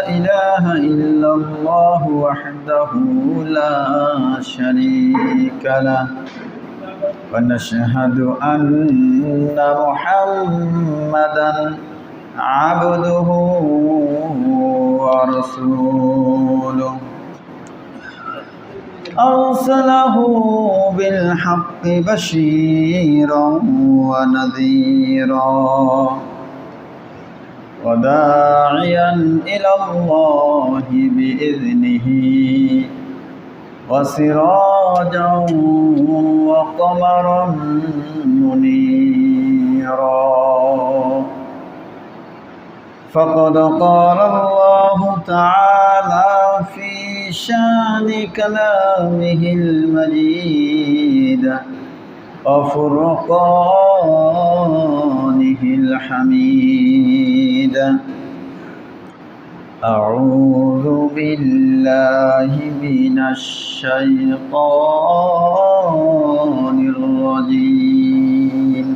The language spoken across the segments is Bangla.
إله إلا الله وحده لا شريك له. ونشهد أن محمدا عبده ورسوله. أرسله بالحق بشيرا ونذيرا. وداعيا إلى الله بإذنه وسراجا وقمرا منيرا. فقد قال الله تعالى في شأن كلامه المجيد وفرقانه الحميد. أعوذ بالله من الشيطان الرجيم.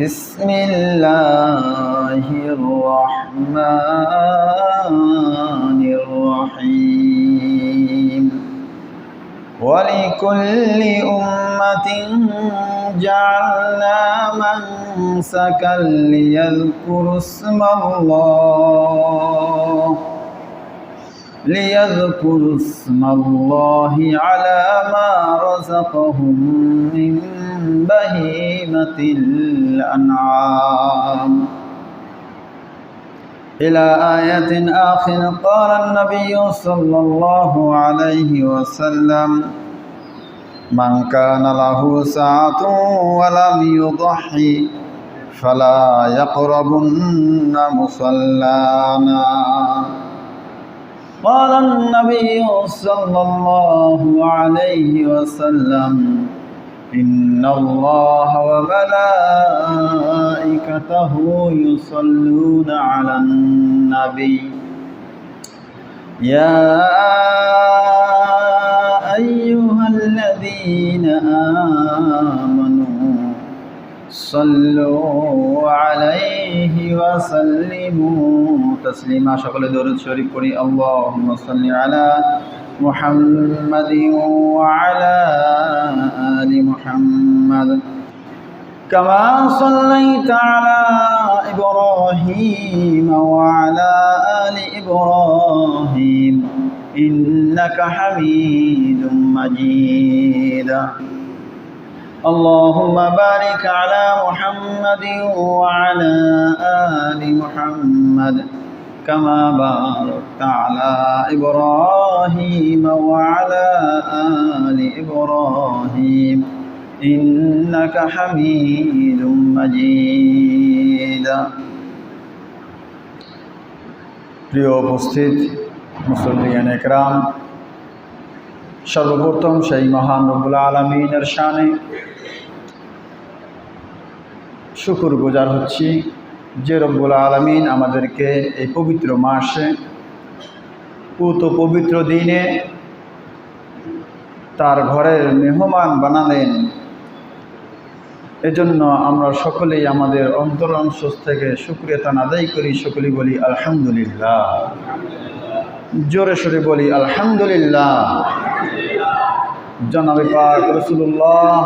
بسم الله الرحمن الرحيم. ولكل أمة جعلنا منسكا ليذكروا اسم الله. ليذكروا اسم الله على ما رزقهم من بهيمة الأنعام. إلى آية آخر قال النبي صلى الله عليه وسلم من كان له ساعة ولم يضحي فلا يقربن مصلانا قال النبي صلى الله عليه وسلم إن الله وملائكته يصلون على النبي يا أيها الذين آمنوا صلوا عليه وسلموا تسليما. شكل دور الشريف قولي اللهم صل على محمد وعلى آل محمد كما صليت على إبراهيم وعلى آل إبراهيم إنك حميد مجيد اللهم بارك على محمد وعلى آل محمد كما باركت على إبراهيم وعلى آل إبراهيم إنك حميد مجيد প্রিয় উপস্থিত মুসলিয়ান একরাম, সর্বপ্রথম সেই মহান রব্বুল আলমিনের শানে শুকুর গুজার হচ্ছি যে রব্বুল আলমিন আমাদেরকে এই পবিত্র মাসে, পুত পবিত্র দিনে তার ঘরের মেহমান বানালেন। এজন্য আমরা সকলেই আমাদের অন্তর অংশ থেকে সুক্রিয়তা আদায় করি, সকলেই বলি আলহামদুলিল্লাহ। জোরে সোরে বলি, আলহামদুলিল্লাহ। জনাবে পাক রসুল্লাহ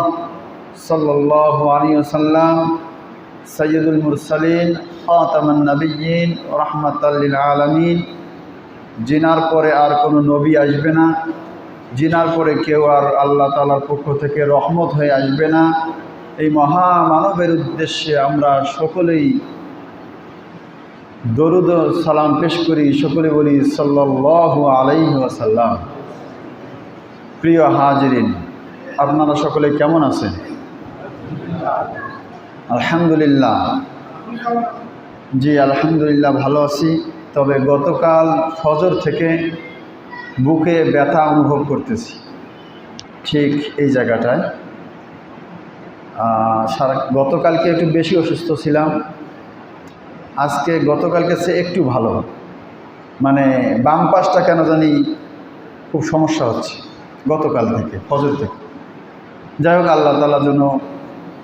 সাল্লাহ আলী সাল্লাম সৈয়দুল মুরসালিন, খাতামান নবীন রহমতাল্লিল আলমিন। জিনার পরে আর কোনো নবী আসবে না, জিনার পরে কেউ আর আল্লাহ তালার পক্ষ থেকে রহমত হয়ে আসবে না। এই মহামানবের উদ্দেশ্যে আমরা সকলেই দরুদ সালাম পেশ করি সকলে বলি সাল্লাহ আলাইহি ওয়াসাল্লাম। প্রিয় হাজরিন, আপনারা সকলে কেমন আছেন? আলহামদুলিল্লাহ। জি, আলহামদুলিল্লাহ ভালো আছি। তবে গতকাল ফজর থেকে বুকে ব্যথা অনুভব করতেছি। ঠিক এই জায়গাটায়। সারা গতকালকে একটু বেশি অসুস্থ ছিলাম। আজকে গতকালকে চেয়ে একটু ভালো। মানে বাম পাশটা কেন জানি খুব সমস্যা হচ্ছে গতকাল থেকে, ফজর থেকে। যাই হোক, আল্লাহ তালার জন্য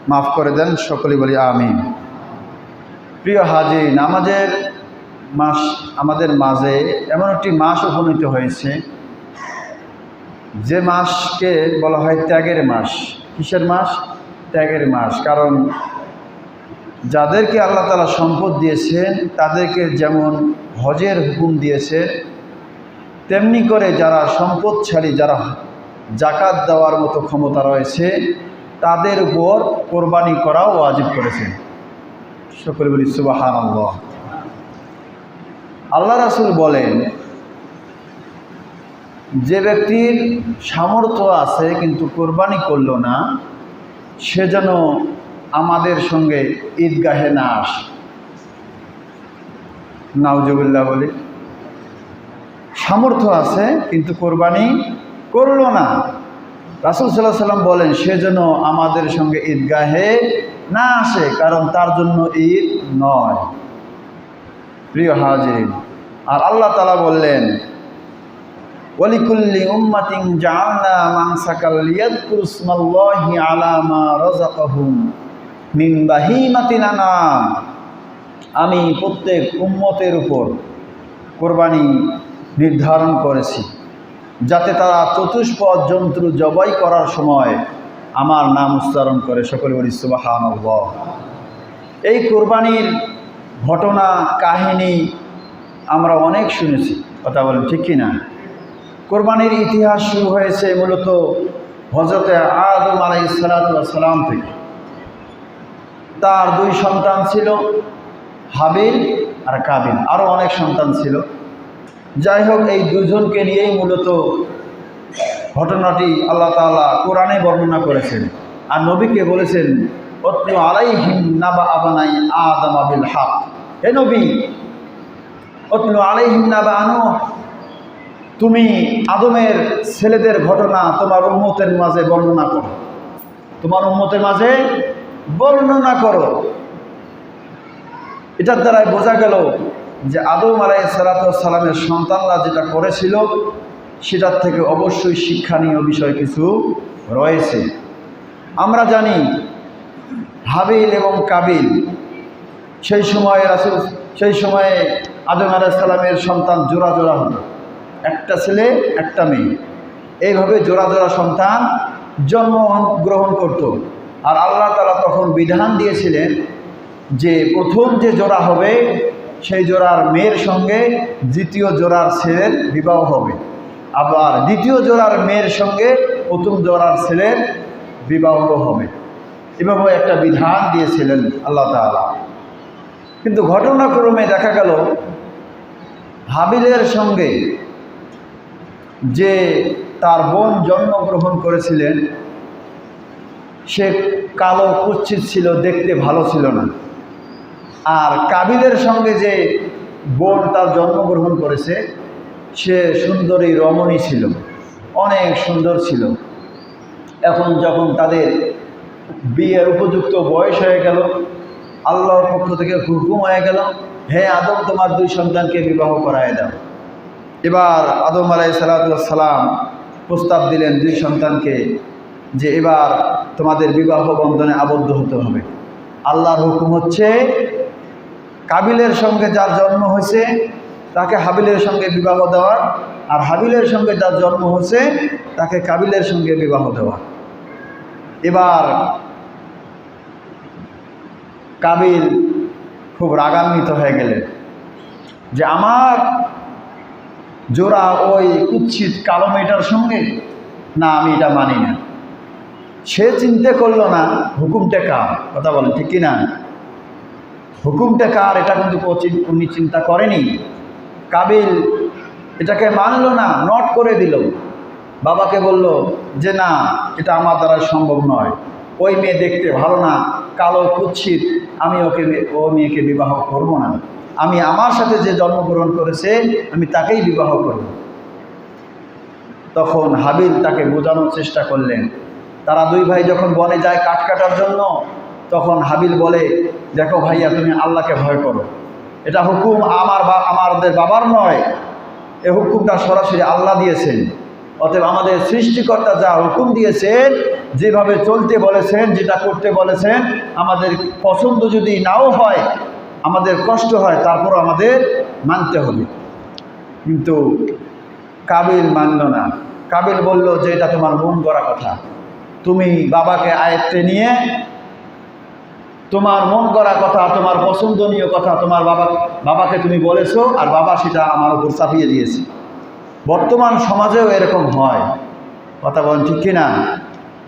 মাফ করে দেন, সকলেই বলি আমিন। প্রিয় হাজি নামাজের মাস, আমাদের মাঝে এমন একটি মাস উপনীত হয়েছে, যে মাসকে বলা হয় ত্যাগের মাস। কিসের মাস? ত্যাগের মাস। কারণ যাদেরকে আল্লাহ তালা সম্পদ দিয়েছেন, তাদেরকে যেমন হজের হুকুম দিয়েছে, তেমনি করে যারা সম্পদশালী, যারা জাকাত দেওয়ার মতো ক্ষমতা রয়েছে, তাদের উপর কোরবানি করাও ওয়াজিব করেছেন সকলে বলি সুবাহান আল্লাহ রাসুল বলেন, যে ব্যক্তির সামর্থ্য আছে, কিন্তু কোরবানি করল না, সে যেন আমাদের সঙ্গে ঈদগাহে না আসে। নাউজুবিল্লাহ বলি। সামর্থ্য আছে, কিন্তু কোরবানি করল না। রাসুল সাল্লাহ সাল্লাম বলেন, সে যেন আমাদের সঙ্গে ঈদগাহে না আসে, কারণ তার জন্য ঈদ নয়। প্রিয় হাজির আর আল্লাহ তালা বললেন, ওয়ালিকুল্লি উম্মাতিন জাআলনা মানসাকাল লিয়াদকুরু ইসমাল্লাহি আলা মা বাহিমাতিল আনআম আমি প্রত্যেক উম্মতের উপর কোরবানি নির্ধারণ করেছি, যাতে তারা চতুষ্পদ জন্তু জবাই করার সময় আমার নাম উচ্চারণ করে। সকলে বলি, সুবহানাল্লাহ। এই কোরবানির ঘটনা, কাহিনী আমরা অনেক শুনেছি। কথা বলেন, ঠিক কি না? কোরবানির ইতিহাস শুরু হয়েছে মূলত হজরতে আদম আলাই সালাম থেকে। তার দুই সন্তান ছিল হাবিল আর কাবিল আরও অনেক সন্তান ছিল। যাই হোক, এই দুজনকে নিয়েই মূলত ঘটনাটি আল্লাহ তাআলা কোরআনে বর্ণনা করেছেন। আর নবীকে বলেছেন নাবা আবানাই হে নবী নাবা আনো। তুমি আদমের ছেলেদের ঘটনা তোমার উন্মতের মাঝে বর্ণনা করো। তোমার উন্মতের মাঝে বর্ণনা করো। এটার দ্বারাই বোঝা গেল যে আদম আলাই সালাতামের সন্তানরা যেটা করেছিল, সেটার থেকে অবশ্যই শিক্ষণীয় বিষয় কিছু রয়েছে। আমরা জানি, হাবিল এবং কাবিল, সেই সময়ে রাসুল, সেই সময়ে আদম আলাহ সালামের সন্তান জোড়া জোড়া হতো একটা ছেলে, একটা মেয়ে। এইভাবে জোড়া জোড়া সন্তান জন্ম গ্রহণ করত। আর আল্লাহ তালা তখন বিধান দিয়েছিলেন যে প্রথম যে জোড়া হবে, সেই জোড়ার মেয়ের সঙ্গে দ্বিতীয় জোড়ার ছেলের বিবাহ হবে। আবার দ্বিতীয় জোড়ার মেয়ের সঙ্গে প্রথম জোড়ার ছেলের বিবাহ হবে। এভাবে একটা বিধান দিয়েছিলেন আল্লাহ তালা কিন্তু ঘটনাক্রমে দেখা গেল, হাবিলের সঙ্গে যে তার বোন জন্মগ্রহণ করেছিলেন সে কালো কুচ্ছিত ছিল, দেখতে ভালো ছিল না। আর কাবিলের সঙ্গে যে বোন তার জন্মগ্রহণ করেছে, সে সুন্দরী রমণী ছিল, অনেক সুন্দর ছিল। এখন যখন তাদের বিয়ের উপযুক্ত বয়স হয়ে গেল, আল্লাহর পক্ষ থেকে হুকুম হয়ে গেল, হে আদম, তোমার দুই সন্তানকে বিবাহ করায় দাও। এবার আদম আলাই সালাম প্রস্তাব দিলেন দুই সন্তানকে যে, এবার তোমাদের বিবাহ বন্ধনে আবদ্ধ হতে হবে। আল্লাহর হুকুম হচ্ছে, কাবিলের সঙ্গে যার জন্ম হয়েছে, তাকে হাবিলের সঙ্গে বিবাহ দেওয়ার আর হাবিলের সঙ্গে যার জন্ম হয়েছে, তাকে কাবিলের সঙ্গে বিবাহ দেওয়া। এবার, কাবিল খুব রাগান্বিত হয়ে গেলেন যে, আমার জোড়া ওই কুচ্ছিত কালো মেয়েটার সঙ্গে? না, আমি এটা মানি না। সে চিন্তা করল না, হুকুমটা কার? কথা বলেন ঠিক কিনা? হুকুমটা কার? এটা কিন্তু উনি চিন্তা করেনি। কাবিল এটাকে মানলো না, নট করে দিল। বাবাকে বলল, যে না, এটা আমার দ্বারা সম্ভব নয়। ওই মেয়ে দেখতে ভালো না, কালো কুচ্ছিত আমি ওকে ও মেয়েকে বিবাহ করব না। আমি আমার সাথে যে জন্মগ্রহণ করেছে, আমি তাকেই বিবাহ করব। তখন হাবিল তাকে বোঝানোর চেষ্টা করলেন। তারা দুই ভাই যখন বনে যায় কাঠ কাটার জন্য, তখন হাবিল বলে, দেখো ভাইয়া, তুমি আল্লাহকে ভয় করো। এটা হুকুম আমার বা, আমাদের বাবার নয়। এ হুকুমটা সরাসরি আল্লাহ দিয়েছেন। অতএব আমাদের সৃষ্টিকর্তা যা হুকুম দিয়েছেন, যেভাবে চলতে বলেছেন, যেটা করতে বলেছেন, আমাদের পছন্দ যদি নাও হয়, আমাদের কষ্ট হয়, তারপরও আমাদের মানতে হবে। কিন্তু কাবিল মানল না। কাবিল বলল যে, এটা তোমার মন গড়া কথা। তুমি বাবাকে আয়ত্তে নিয়ে তোমার মন করা কথা, তোমার পছন্দনীয় কথা তোমার বাবা, বাবাকে তুমি বলেছ আর বাবা সেটা আমার উপর চাপিয়ে দিয়েছে। বর্তমান সমাজেও এরকম হয়। কথা বলেন ঠিক কিনা?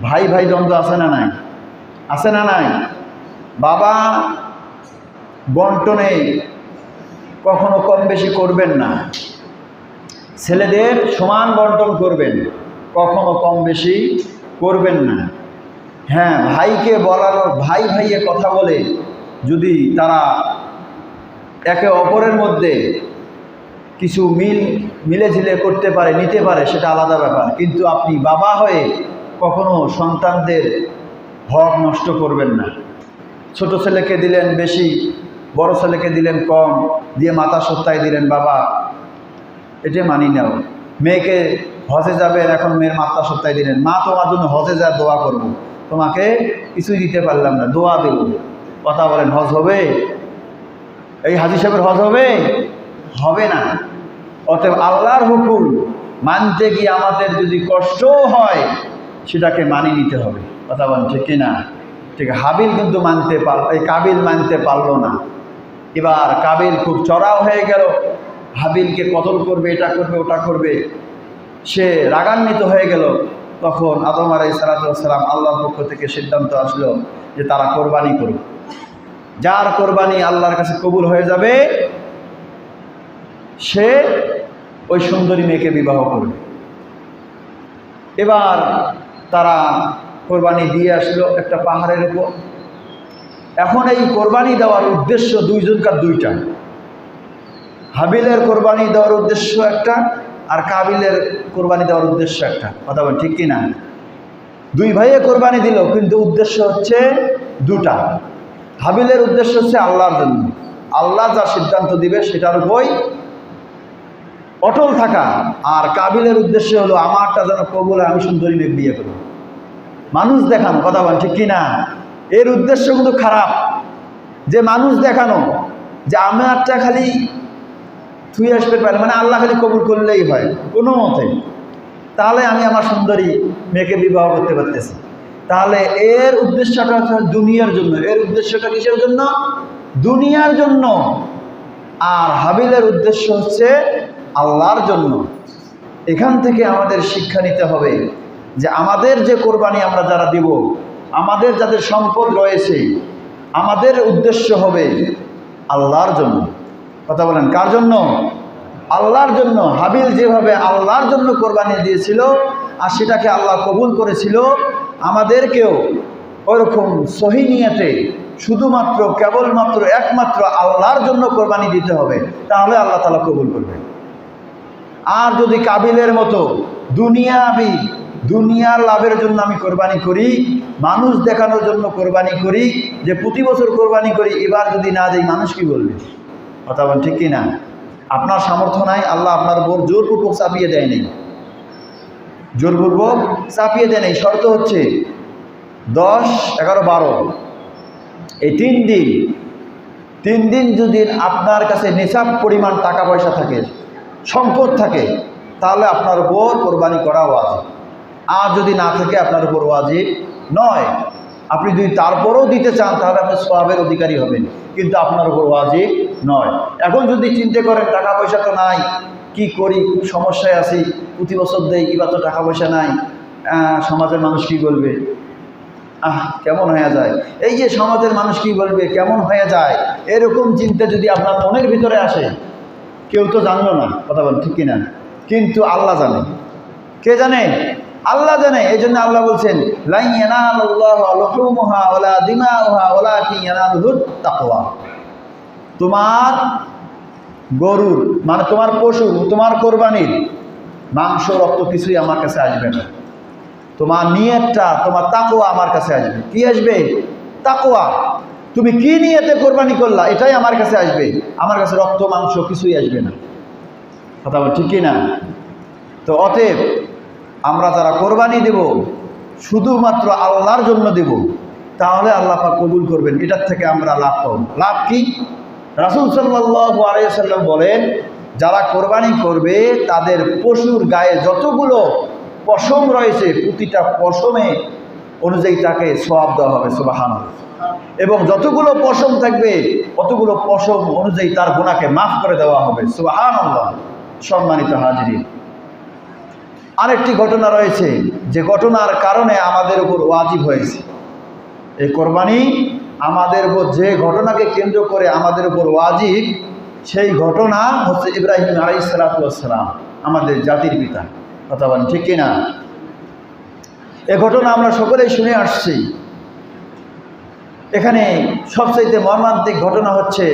ভাই ভাই, দ্বন্দ্ব আছে না নাই? আছে না নাই? বাবা বন্টনে কখনো কম বেশি করবেন না। ছেলেদের সমান বন্টন করবেন, কখনো কম বেশি করবেন না। হ্যাঁ ভাইকে বলানো ভাই ভাইয়ে কথা বলে যদি তারা একে অপরের মধ্যে কিছু মিল, মিলেঝিলে করতে পারে, নিতে পারে, সেটা আলাদা ব্যাপার। কিন্তু আপনি বাবা হয়ে কখনো সন্তানদের হক নষ্ট করবেন না। ছোট ছেলেকে দিলেন বেশি, বড় ছেলেকে দিলেন কম, দিয়ে মাথা সত্তায় দিলেন, বাবা, এটা মানি নাও। মেয়েকে হজে যাবেন, এখন মেয়ের মাত্রা সত্তায় দিলেন। মা, তোমার জন্য হজে যা দোয়া করব। তোমাকে কিছুই দিতে পারলাম না, দোয়া দেব। কথা বলেন, হজ হবে? এই হাজি সাহেবের হজ হবে? হবে না। অতএব আল্লাহর হুকুম, মানতে গিয়ে আমাদের যদি কষ্ট হয়, সেটাকে মানিয়ে নিতে হবে। কথা বলেন, ঠিক কিনা ঠিক, হাবিল কিন্তু মানতে পার, এই কাবিল মানতে পারল না। এবার কাবিল খুব চড়াও হয়ে গেল। হাবিলকে কতল করবে, এটা করবে, ওটা করবে। সে রাগান্বিত হয়ে গেল। তখন আদম আলাই সালাতাম আল্লাহর পক্ষ থেকে সিদ্ধান্ত আসলো যে তারা কোরবানি করুক। যার কোরবানি আল্লাহর কাছে কবুল হয়ে যাবে, সে ওই সুন্দরী মেয়েকে বিবাহ করবে। এবার তারা কোরবানি দিয়ে আসলো একটা পাহাড়ের উপর। এখন এই কোরবানি দেওয়ার উদ্দেশ্য দুইজনকার দুইটা। হাবিলের কোরবানি দেওয়ার উদ্দেশ্য একটা আর কাবিলের কোরবানি দেওয়ার উদ্দেশ্য একটা। কথা বল ঠিক কিনা? দুই ভাইয়ে কোরবানি দিল, কিন্তু উদ্দেশ্য হচ্ছে দুটা। হাবিলের উদ্দেশ্য হচ্ছে আল্লাহর জন্য। আল্লাহ যা সিদ্ধান্ত দিবে সেটার উপরই অটল থাকা। আর কাবিলের উদ্দেশ্য হলো, আমারটা যেন কবুল আমি সুন্দরী মেয়ে বিয়ে করব। মানুষ দেখানো, কথা বল ঠিক কিনা? এর উদ্দেশ্য কিন্তু খারাপ। যে মানুষ দেখানো, যে আমারটা খালি থুই আসতে পারে মানে আল্লাহ খালি কবুল করলেই হয়, কোনো মতে। তাহলে আমি আমার সুন্দরী মেয়েকে বিবাহ করতে পারতেছি। তাহলে এর উদ্দেশ্যটা হচ্ছে দুনিয়ার জন্য। এর উদ্দেশ্যটা কিসের জন্য? দুনিয়ার জন্য। আর হাবিলের উদ্দেশ্য হচ্ছে আল্লাহর জন্য। এখান থেকে আমাদের শিক্ষা নিতে হবে যে আমাদের যে কোরবানি আমরা যারা দিব, আমাদের যাদের সম্পদ রয়েছে, আমাদের উদ্দেশ্য হবে আল্লাহর জন্য। কথা বলেন, কার জন্য? আল্লাহর জন্য। হাবিল যেভাবে আল্লাহর জন্য কোরবানি দিয়েছিল আর সেটাকে আল্লাহ কবুল করেছিল, আমাদেরকেও ওরকম সহি নিয়েতে শুধুমাত্র, কেবলমাত্র একমাত্র আল্লাহর জন্য কোরবানি দিতে হবে, তাহলে আল্লাহ তালা কবুল করবে। আর যদি কাবিলের মতো দুনিয়াবি, দুনিয়ার লাভের জন্য আমি কোরবানি করি, মানুষ দেখানোর জন্য কোরবানি করি, যে প্রতি বছর কোরবানি করি, এবার যদি না দেই, মানুষ কি বলবে? কথা বলেন, ঠিক কি না আপনার সামর্থ্য নাই, আল্লাহ আপনার উপর জোরপূর্বক চাপিয়ে দেয়নি। জোরপূর্বক চাপিয়ে দেয়নি, শর্ত হচ্ছে দশ, এগারো, বারো। এই তিন দিন তিন দিন যদি আপনার কাছে নিসাব পরিমাণ টাকা পয়সা থাকে, সম্পদ থাকে, তাহলে আপনার উপর কোরবানি করা ওয়াজিব। আর যদি না থাকে, আপনার উপর ওয়াজিব নয়। আপনি যদি তারপরেও দিতে চান, তাহলে আপনি সবের অধিকারী হবেন। কিন্তু আপনার উপর ওয়াজিব নয়। এখন যদি চিন্তা করেন টাকা পয়সা তো নাই, কি করি, খুব সমস্যায় আছি, প্রতি বছর দেই কিবা তো টাকা পয়সা নাই সমাজের মানুষ কি বলবে? আহ, কেমন হয়ে যায়? এই যে সমাজের মানুষ কি বলবে, কেমন হয়ে যায়, এরকম চিন্তা যদি আপনার মনের ভিতরে আসে, কেউ তো জানলো না, কথা বল ঠিক কিনা? কিন্তু আল্লাহ জানে। কে জানে? আল্লাহ জানে, এই জন্য আল্লাহ বলছেন "লাই ইয়ানালাল্লাহু লুহুমুহা ওয়ালা দিমাউহা ওয়ালাকিন ইয়ানালুহুত তাকওয়া। তোমার গরুর মানে তোমার পশু, তোমার কোরবানির মাংস, রক্ত কিছুই আমার কাছে আসবে না। তোমার নিয়তটা, তোমার তাকোয়া আমার কাছে আসবে। কি আসবে? তাকোয়া তুমি কি নিয়তে কোরবানি করলা? এটাই আমার কাছে আসবে। আমার কাছে রক্ত, মাংস কিছুই আসবে না। কথা বল, ঠিক কি না তো অতএব আমরা যারা কোরবানি দেব, শুধুমাত্র আল্লাহর জন্য দেব, তাহলে আল্লাহ পাক কবুল করবেন। এটার থেকে আমরা লাভ পাবো। লাভ কি? রাসুল সাল্লাম বলেন, যারা কোরবানি করবে, তাদের পশুর গায়ে যতগুলো পশম রয়েছে, প্রতিটা পশমে অনুযায়ী তাকে সওয়াব দেওয়া হবে সুবাহান এবং যতগুলো পশম থাকবে, অতগুলো পশম অনুযায়ী তার গুণাকে মাফ করে দেওয়া হবে সুবাহান সম্মানিত হাজির আরেকটি ঘটনা রয়েছে, যে ঘটনার কারণে আমাদের উপর ওয়াজিব হয়েছে। এই কোরবানি আমাদের উপর যে ঘটনাকে কেন্দ্র করে আমাদের উপর ওয়াজিব, সেই ঘটনা হচ্ছে ইব্রাহিম আলাই সালাতাম আমাদের জাতির পিতা। কথা বলেন, ঠিক কিনা? এ ঘটনা আমরা সকলেই শুনে আসছি। এখানে সবচাইতে মর্মান্তিক ঘটনা হচ্ছে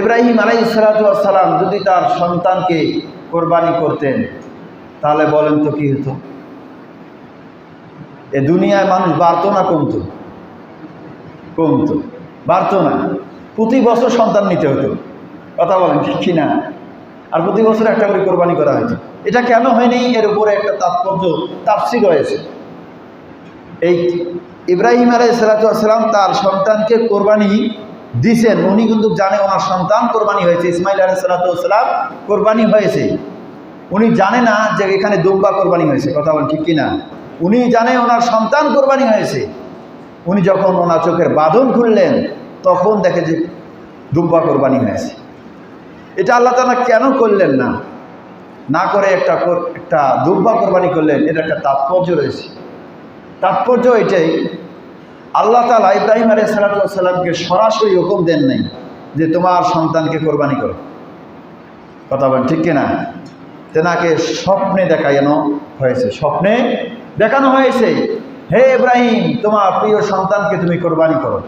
ইব্রাহিম আলাই সালাতাম যদি তার সন্তানকে কোরবানি করতেন, তাহলে বলেন তো কি হতো? এ দুনিয়ায় মানুষ বাড়তো না কমতো কমতো বাড়তো না। প্রতি বছর সন্তান নিতে হতো। কথা বলেন ঠিক কি না। আর প্রতি বছর একটা করে কোরবানি করা হয়েছে এটা কেন হয়নি? এর উপরে একটা তাৎপর্য তাপসি রয়েছে। এই ইব্রাহিম আলাই সালাতাম তার সন্তানকে কোরবানি দিছেন। উনি কিন্তু জানে ওনার সন্তান কোরবানি হয়েছে। ইসমাইল আলাই সালাতাম কোরবানি হয়েছে। উনি জানে না যে এখানে দুম্বা কোরবানি হয়েছে। কথা বলেন, ঠিক কিনা? উনি জানে ওনার সন্তান কোরবানি হয়েছে। উনি যখন ওনার চোখের বাঁধন খুললেন, তখন দেখে যে দুব্বা কোরবানি হয়েছে। এটা আল্লাহ তালা কেন করলেন না? না করে একটা একটা দুব্বা কোরবানি করলেন এটা একটা তাৎপর্য রয়েছে। তাৎপর্য এটাই, আল্লাহ তালা ইব্রাহিম আলী সালাতামকে সরাসরি হুকুম দেন নাই যে তোমার সন্তানকে কোরবানি করো। কথা বলেন ঠিক কিনা? তেনাকে স্বপ্নে দেখানো হয়েছে, স্বপ্নে দেখানো হয়েছে। হে ইব্রাহিম, তোমার প্রিয় সন্তানকে তুমি কোরবানি করো।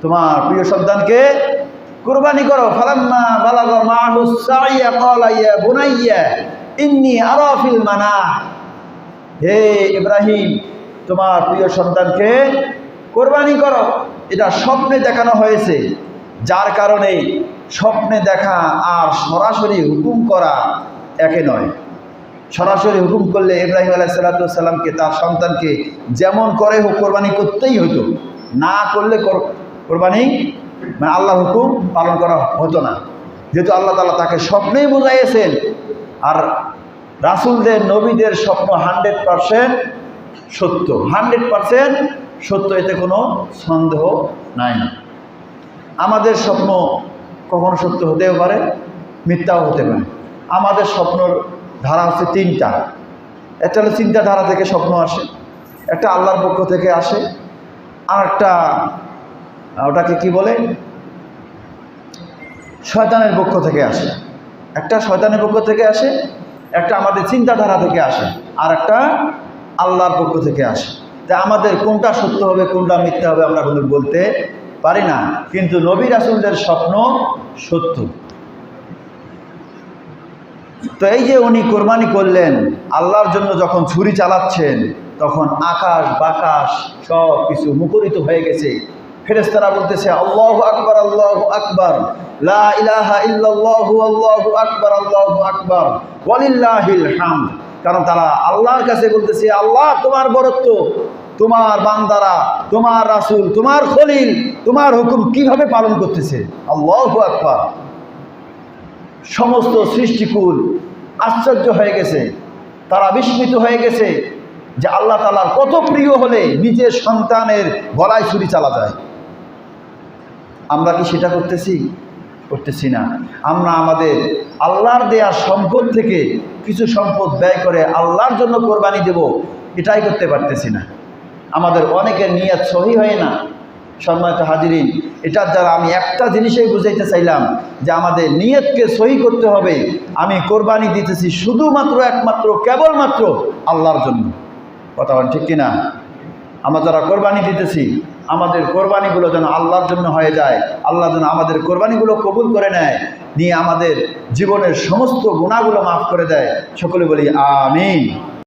তোমার প্রিয় সন্তানকে কোরবানি করো। ইন্নী মানাহ। হে ইব্রাহিম, তোমার প্রিয় সন্তানকে কোরবানি করো। এটা স্বপ্নে দেখানো হয়েছে। যার কারণে স্বপ্নে দেখা আর সরাসরি হুকুম করা একে নয়। সরাসরি হুকুম করলে ইব্রাহিম আলাহ তার সন্তানকে যেমন করে হোক কোরবানি করতেই হতো না করলে কোরবানি মানে আল্লাহ হুকুম পালন করা হতো না। যেহেতু আল্লাহ তালা তাকে স্বপ্নেই বোঝাইয়েছেন, আর রাসুলদের, নবীদের স্বপ্ন হান্ড্রেড পারসেন্ট সত্য। হান্ড্রেড পারসেন্ট সত্য, এতে কোনো সন্দেহ নাই। আমাদের স্বপ্ন কখনো সত্য হতেও পারে, মিথ্যাও হতে পারে। আমাদের স্বপ্নর ধারা হচ্ছে তিনটা। একটা হলো চিন্তাধারা থেকে স্বপ্ন আসে, একটা আল্লাহর পক্ষ থেকে আসে, আর একটা, ওটাকে কি বলে? শয়তানের পক্ষ থেকে আসে। একটা শয়তানের পক্ষ থেকে আসে, একটা আমাদের চিন্তাধারা থেকে আসে, আর একটা আল্লাহর পক্ষ থেকে আসে। তা আমাদের কোনটা সত্য হবে, কোনটা মিথ্যা হবে আমরা কিন্তু বলতে পারি না। কিন্তু নবী রাসুলদের স্বপ্ন সত্য। তো এই যে উনি কোরবানি করলেন, আল্লাহর জন্য যখন ছুরি চালাচ্ছেন, তখন আকাশ বাকাশ সব কিছু মুখরিত হয়ে গেছে। ফেরেস্তারা বলতেছে, আল্লাহ আকবর আল্লাহ আকবর। আকবর, আল্লাহ আকবর। ওয়ালিল্লাহিল হামদ। কারণ তারা আল্লাহর কাছে বলতেছে, আল্লাহ তোমার বরত্ব, তোমার বান্দারা, তোমার রাসূল, তোমার খলিল, তোমার হুকুম কীভাবে পালন করতেছে? আল্লাহু আকবর। সমস্ত সৃষ্টিকুল আশ্চর্য হয়ে গেছে। তারা বিস্মিত হয়ে গেছে যে আল্লাহ তালার কত প্রিয় হলে নিজের সন্তানের গলায় ছুরি চালা যায়। আমরা কি সেটা করতেছি? করতেছি না। আমরা আমাদের আল্লাহর দেয়া সম্পদ থেকে কিছু সম্পদ ব্যয় করে আল্লাহর জন্য কোরবানি দেব, এটাই করতে পারতেছি না। আমাদের অনেকের নিয়ত সহি হয় না। সম্মানিত হাজিরিন এটার দ্বারা আমি একটা জিনিসেই বুঝাইতে চাইলাম যে আমাদের নিয়তকে সহি করতে হবে। আমি কোরবানি দিতেছি শুধুমাত্র, একমাত্র, কেবলমাত্র আল্লাহর জন্য। কথা বলেন ঠিক কিনা? আমরা যারা কোরবানি দিতেছি, আমাদের কোরবানিগুলো যেন আল্লাহর জন্য হয়ে যায়। আল্লাহ যেন আমাদের কোরবানিগুলো কবুল করে নেয়, নিয়ে আমাদের জীবনের সমস্ত গুণাগুলো মাফ করে দেয়। সকলে বলি, আমিন।